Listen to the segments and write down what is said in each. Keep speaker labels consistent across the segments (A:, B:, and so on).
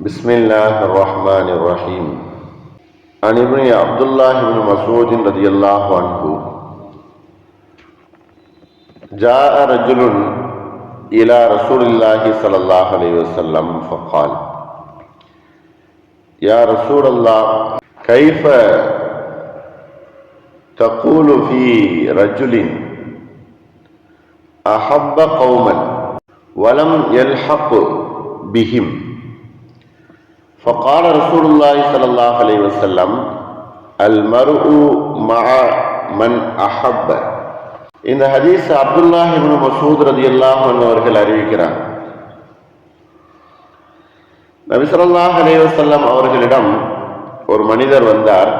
A: بسم الله الرحمن الرحيم عن ابن عبد الله بن مسعود رضي الله عنه جاء رجل إلى رسول الله صلى الله عليه وسلم فقال يا رسول الله كيف تقول في رجل أحب قوما ولم يلحق بهم فقال رسول الله صلى الله عليه وسلم المرء مع من أحب இந்த ஹதீஸ் அப்துல்லாஹ் இப்னு மசூத் ரதியல்லாஹு அன்ஹு அவர்கள் அறிவிக்கிறார் நபி ஸல்லல்லாஹு அலைஹி வஸல்லம் அவர்களிடம் ஒரு மனிதர் வந்தார்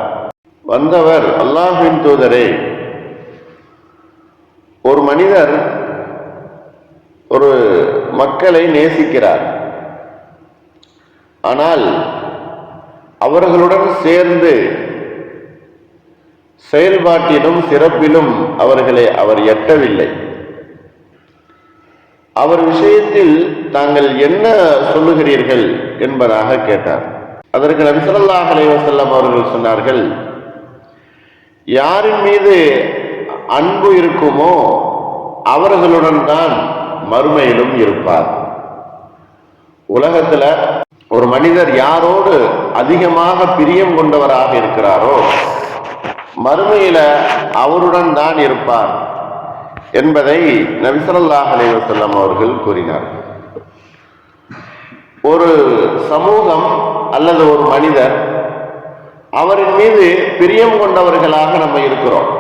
A: வந்தவர் அல்லாஹ்வின் தூதரே ஒரு மனிதர் ஒரு மக்களை நேசிக்கிறார் ஆனால் அவர்களுடன் சேர்ந்து செயல்பாட்டிலும் சிறப்பிலும் அவர்களை அவர் எட்டவில்லை. அவர் விஷயத்தில் தாங்கள் என்ன சொல்லுகிறீர்கள் என்பதாக கேட்டார். அதற்கு நபி ஸல்லல்லாஹு அவர்கள் சொன்னார்கள் யாரின் மீது அன்பு இருக்குமோ அவர்களுடன் தான் மறுமையிலும் இருப்பார். உலகத்துல ஒரு மனிதர் யாரோடு அதிகமாக பிரியம் கொண்டவராக இருக்கிறாரோ மறுமையில அவருடன் தான் இருப்பார் என்பதை நபிசல்லாஹ் அலைவசல்லம் அவர்கள் கூறினார் ஒரு சமூகம் அல்லது ஒரு மனிதர் அவரின் மீது பிரியம் கொண்டவர்களாக நம்ம இருக்கிறோம்.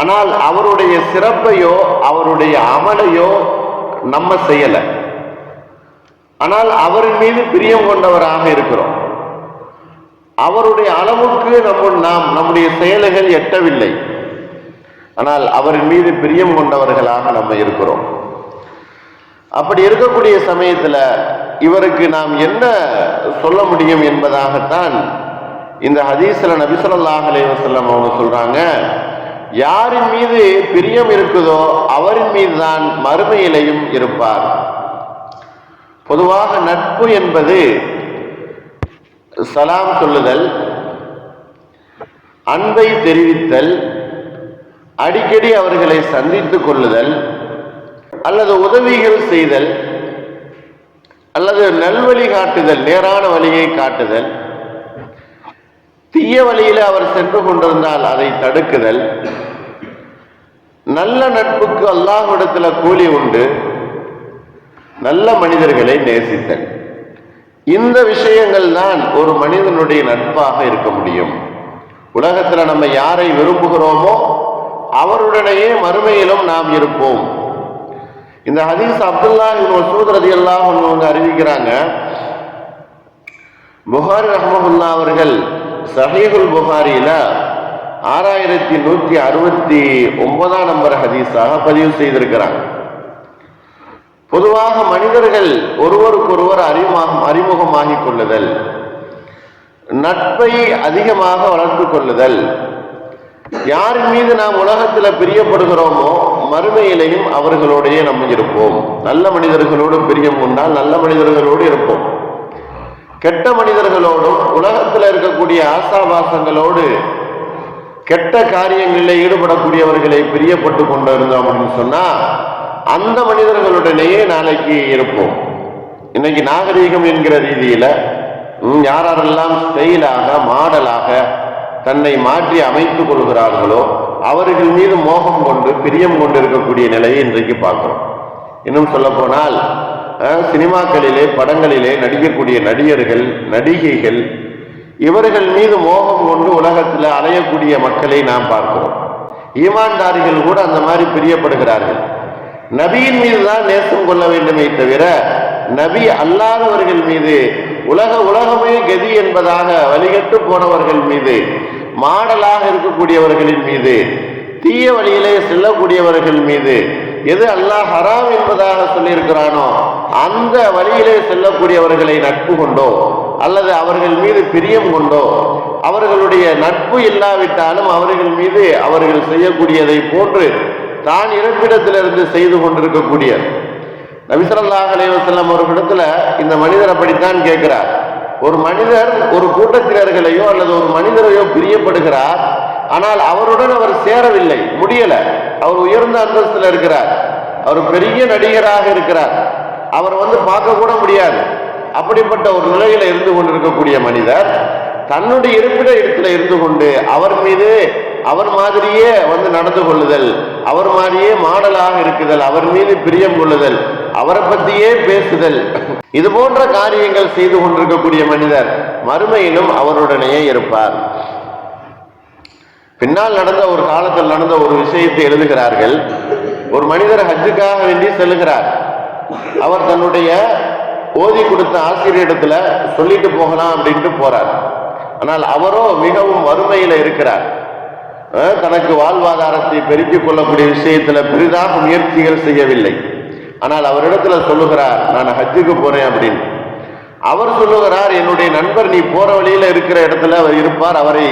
A: ஆனால் அவருடைய சிறப்பையோ அவருடைய அமலையோ நம்ம செய்யலை. ஆனால் அவரின் மீது பிரியம் கொண்டவராக இருக்கிறோம். அவருடைய அளவுக்கு நம்ம நாம் நம்முடைய செயல்கள் எட்டவில்லை. ஆனால் அவரின் மீது பிரியம் கொண்டவர்களாக நம்ம இருக்கிறோம். அப்படி இருக்கக்கூடிய சமயத்தில் இவருக்கு நாம் என்ன சொல்ல முடியும் என்பதாகத்தான் இந்த ஹதீஸ்ல நபிசல்லாஹ் அலைவசல்லம் அவங்க சொல்றாங்க. யாரின் மீது பிரியம் இருக்குதோ அவரின் மீது தான் மறுமையிலையும் இருப்பார். பொதுவாக நட்பு என்பது சலாம் சொல்லுதல் அன்பை தெரிவித்தல் அடிக்கடி அவர்களை சந்தித்து கொள்ளுதல் அல்லது உதவிகள் செய்தல் அல்லது நல்வழி காட்டுதல் நேரான வழியை காட்டுதல் தீய வழியில் அவர் சென்று கொண்டிருந்தால் அதை தடுக்குதல் நல்ல நட்புக்கு அல்லாஹ் இடத்துல கூலி உண்டு. நல்ல மனிதர்களை நேசித்தல். இந்த விஷயங்கள் தான் ஒரு மனிதனுடைய நட்பாக இருக்க முடியும். உலகத்துல நம்ம யாரை விரும்புகிறோமோ அவருடனேயே மறுமையிலும் நாம் இருப்போம். இந்த ஹதீஸ் அப்துல்லா மசூத் ரதி அல்லாஹ் அவங்க அறிவிக்கிறாங்க புகாரி ரஹமகுல்லா அவர்கள் சஹீகுல் புகாரியில ஆறாயிரத்தி நூத்தி அறுபத்தி ஒன்பதாம் நம்பர் ஹதீஸாக பதிவு செய்திருக்கிறாங்க. பொதுவாக மனிதர்கள் ஒருவருக்கொருவர் அறிமுகம் அறிமுகமாகிக் கொள்ளுதல் நட்பை அதிகமாக வளர்த்து கொள்ளுதல். யாரின் மீது நாம் உலகத்தில் பிரியப்படுகிறோமோ மறுமையிலையும் அவர்களோடையே நம்ம இருப்போம். நல்ல மனிதர்களோடு பிரியம் உண்டால் நல்ல மனிதர்களோடு இருப்போம். கெட்ட மனிதர்களோடும் உலகத்தில் இருக்கக்கூடிய ஆசாபாசங்களோடு கெட்ட காரியங்களில் ஈடுபடக்கூடியவர்களை பிரியப்பட்டு கொண்டு இருந்தோம் அப்படின்னு சொன்னால் அந்த மனிதர்களுடனேயே நாளைக்கு இருப்போம். இன்னைக்கு நாகரீகம் என்கிற ரீதியில யாரெல்லாம் ஸ்டைலாக மாடலாக தன்னை மாற்றி அமைத்துக் கொள்கிறார்களோ அவர்கள் மீது மோகம் கொண்டு பிரியம் கொண்டு இருக்கக்கூடிய நிலையை இன்றைக்கு பார்க்கிறோம். இன்னும் சொல்ல போனால் சினிமாக்களிலே படங்களிலே நடிக்கக்கூடிய நடிகர்கள் நடிகைகள் இவர்கள் மீது மோகம் கொண்டு உலகத்தில் அலையக்கூடிய மக்களை நாம் பார்க்கிறோம். ஈமான்தாரிகள் கூட அந்த மாதிரி பிரியப்படுகிறார்கள். நபியின் மீது தான் நேசம் கொள்ள வேண்டுமே தவிர நபி அல்லாதவர்கள் மீது உலக உலகமே கதி என்பதாக வழிகட்டு போனவர்கள் மீது மாடலாக இருக்கக்கூடியவர்களின் மீது தீய வழியிலே செல்லக்கூடியவர்கள் மீது எது அல்லாஹ் ஹராம் என்பதாக சொல்லியிருக்கிறானோ அந்த வழியிலே செல்லக்கூடியவர்களை நட்பு கொண்டோ அல்லது அவர்கள் மீது பிரியம் கொண்டோ அவர்களுடைய நட்பு இல்லாவிட்டாலும் அவர்கள் மீது அவர்கள் செய்யக்கூடியதை போன்று தான் இருப்பிடத்திலிருந்து செய்து கொண்டிருக்கக்கூடிய நபிசல்லாஹ் அலைவசல்லம் அவர்களிடத்துல இந்த மனிதர் அப்படித்தான் கேட்கிறார். ஒரு மனிதர் ஒரு கூட்டத்தினர்களையோ அல்லது ஒரு மனிதரையோ பிரியப்படுகிறார். ஆனால் அவருடன் அவர் சேரவில்லை முடியல. அவர் உயர்ந்த அந்தஸ்தில் இருக்கிறார். அவர் பெரிய நடிகராக இருக்கிறார். அவர் வந்து பார்க்க கூட முடியாது. அப்படிப்பட்ட ஒரு நிலையில இருந்து கொண்டிருக்கக்கூடிய மனிதர் தன்னுடைய இருப்பிட இடத்துல இருந்து கொண்டு அவர் மீது அவர் மாதிரியே வந்து நடந்து கொள்ளுதல் அவர் மாதிரியே மாடலாக இருக்குதல் அவர் மீது பிரியம் கொள்ளுதல் அவரை பத்தியே பேசுதல். இது போன்ற காரியங்கள் செய்து கொண்டிருக்கக்கூடிய மனிதர் மறுமையிலும் அவருடனேயே இருப்பார். பின்னால் நடந்த ஒரு காலத்தில் நடந்த ஒரு விஷயத்தை எழுதுகிறார்கள். ஒரு மனிதர் ஹஜ்ஜுக்காக வேண்டி செல்லுகிறார். அவர் தன்னுடைய ஓதி கொடுத்த ஆசிரியரிடத்துல சொல்லிட்டு போகலாம் அப்படின்ட்டு போறார். ஆனால் அவரோ மிகவும் வறுமையில இருக்கிறார். தனக்கு வாழ்வாதாரத்தை பெருக்கிக் கொள்ளக்கூடிய விஷயத்துல பெரிதாக முயற்சிகள் செய்யவில்லை. ஆனால் அவரிடத்துல சொல்லுகிறார் நான் ஹஜ்ஜுக்கு போறேன் அப்படின்னு. அவர் சொல்லுகிறார் என்னுடைய நண்பர் நீ போற வழியில இருக்கிற இடத்துல அவர் இருப்பார். அவரை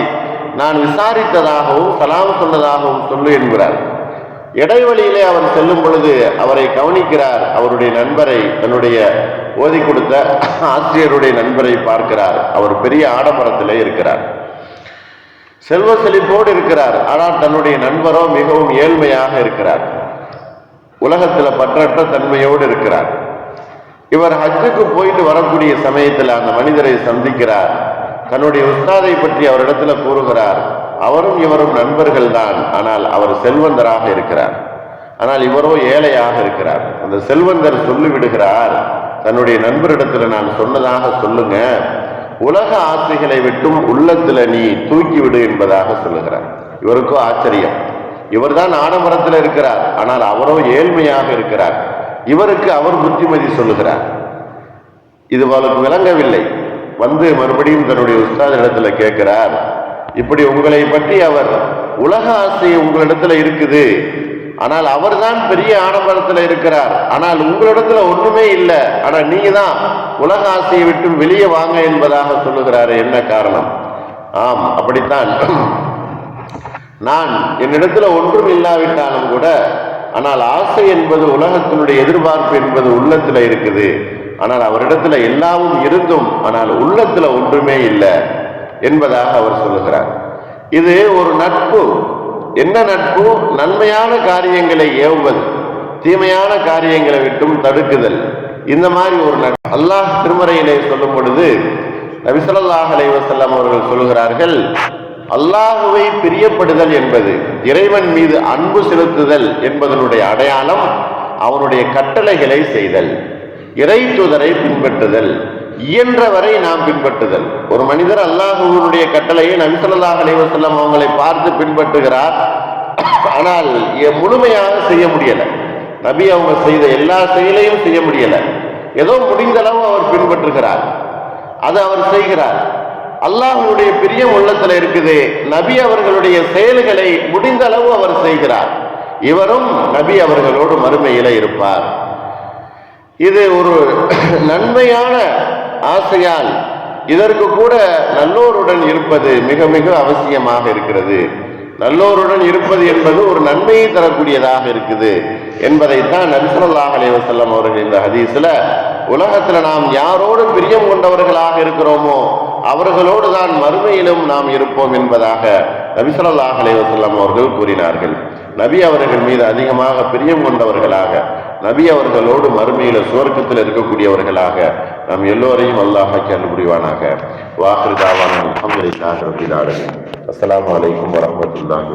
A: நான் விசாரித்ததாகவும் சலாம் சொன்னதாகவும் சொல்லு என்கிறார். இடைவெளியிலே அவர் செல்லும் பொழுது அவரை கவனிக்கிறார். அவருடைய நண்பரை தன்னுடைய ஓதி கொடுத்த ஆசிரியருடைய நண்பரை பார்க்கிறார். அவர் பெரிய ஆடம்பரத்திலே இருக்கிறார். செல்வ செழிப்போடு இருக்கிறார். ஆனால் தன்னுடைய நண்பரோ மிகவும் ஏழ்மையாக இருக்கிறார். உலகத்தில் பற்றற்ற தன்மையோடு இருக்கிறார். இவர் ஹஜ்ஜுக்கு போயிட்டு வரக்கூடிய சமயத்தில் அந்த மனிதரை சந்திக்கிறார். தன்னுடைய உஸ்தாதை பற்றி அவரிடத்துல கூறுகிறார். அவரும் இவரும் நண்பர்கள் தான் ஆனால் அவர் செல்வந்தராக இருக்கிறார். ஆனால் இவரோ ஏழையாக இருக்கிறார். அந்த செல்வந்தர் சொல்லிவிடுகிறார் தன்னுடைய நண்பரிடத்துல நான் சொன்னதாக சொல்லுங்க. உலக ஆசைகளை விட்டும் உள்ளத்துல நீ தூக்கிவிடு என்பதாக சொல்லுகிறார். இவருக்கும் ஆச்சரியம். இவர்தான் ஆடம்பரத்தில் இருக்கிறார். ஆனால் அவரோ ஏழ்மையாக இருக்கிறார். இவருக்கு அவர் புத்திமதி சொல்லுகிறார். இது அவளுக்கு விளங்கவில்லை. வந்து மறுபடியும் தன்னுடைய உஸ்தாத இடத்துல கேட்கிறார் இப்படி உங்களை பற்றி அவர் உலக ஆசை உங்களிடத்துல இருக்குது. ஆனால் அவர்தான் பெரிய ஆடம்பரத்தில் இருக்கிறார். ஆனால் உங்களிடத்துல ஒண்ணுமே இல்லை. ஆனால் நீங்க தான் உலக ஆசையை விட்டு வெளியே வாங்க என்பதாக சொல்லுகிறாரு என்ன காரணம்? ஆம் அப்படித்தான். நான் என்னிடத்துல ஒன்றும் இல்லாவிட்டாலும் கூட ஆனால் ஆசை என்பது உலகத்தினுடைய எதிர்பார்ப்பு என்பது உள்ளத்துல இருக்குது. ஆனால் அவரிடத்துல எல்லாமும் இருந்தும் ஆனால் உள்ளத்துல ஒன்றுமே இல்லை. என்பதாக அவர் சொல்லுகிறார். இது ஒரு நட்பு. என்ன நட்பு? நன்மையான காரியங்களை ஏவுவது. தீமையான காரியங்களை விட்டும் தடுக்குதல். இந்த மாதிரி ஒரு நட்பு. அல்லாஹ் திருமறையிலே சொல்லும் பொழுது நபிசல்லாஹ் அலைவசல்லாம் அவர்கள் சொல்லுகிறார்கள் அல்லாஹுவை பிரியப்படுதல் என்பது இறைவன் மீது அன்பு செலுத்துதல் என்பதனுடைய அடையாளம் அவனுடைய கட்டளைகளை செய்தல் இறை தூதரை பின்பற்றுதல். இயன்றவரை நாம் பின்பற்றுதல். ஒரு மனிதர் அல்லாஹுவினுடைய கட்டளையை நபிசல்லாஹ் அலைவசல்லம் அவங்களை பார்த்து பின்பற்றுகிறார். ஆனால் முழுமையாக செய்ய முடியல. நபி அவங்க செய்த எல்லா செயலையும் செய்ய முடியல. ஏதோ முடிந்த அளவு அவர் பின்பற்றுகிறார். அதை அவர் செய்கிறார். அல்லாஹனுடைய பிரியம் உள்ளத்துல இருக்குது. நபி அவர்களுடைய செயல்களை முடிந்த அளவு அவர் செய்கிறார். இவரும் நபி அவர்களோடு மறுமையில இருப்பார். இது ஒரு நன்மையான ஆசையால் இதற்கு கூட நல்லோருடன் இருப்பது மிக மிக அவசியமாக இருக்கிறது. நல்லோருடன் இருப்பது என்பது ஒரு நன்மையை தரக்கூடியதாக இருக்குது என்பதைத்தான் நபிசல்லாஹ் அலைவசல்லம் அவர்கள் இந்த ஹதீஸில் உலகத்தில் நாம் யாரோடு பிரியம் கொண்டவர்களாக இருக்கிறோமோ அவர்களோடு தான் மறுமையிலும் நாம் இருப்போம் என்பதாக நபிசல்லாஹ் அலைவசல்லம் அவர்கள் கூறினார்கள். நபி அவர்கள் மீது அதிகமாக பிரியம் கொண்டவர்களாக நபி அவர்களோடு மறுமையில சுவர்க்கத்தில் இருக்கக்கூடியவர்களாக நாம் எல்லோரையும் அல்லாஹ் கண்டுபிடிவானாக வாக்குதாவான அலமதுல்லாஹி ரபில் ஆலமீன். அஸ்ஸலாமு அலைக்கும் வரஹ்மத்துல்லாஹி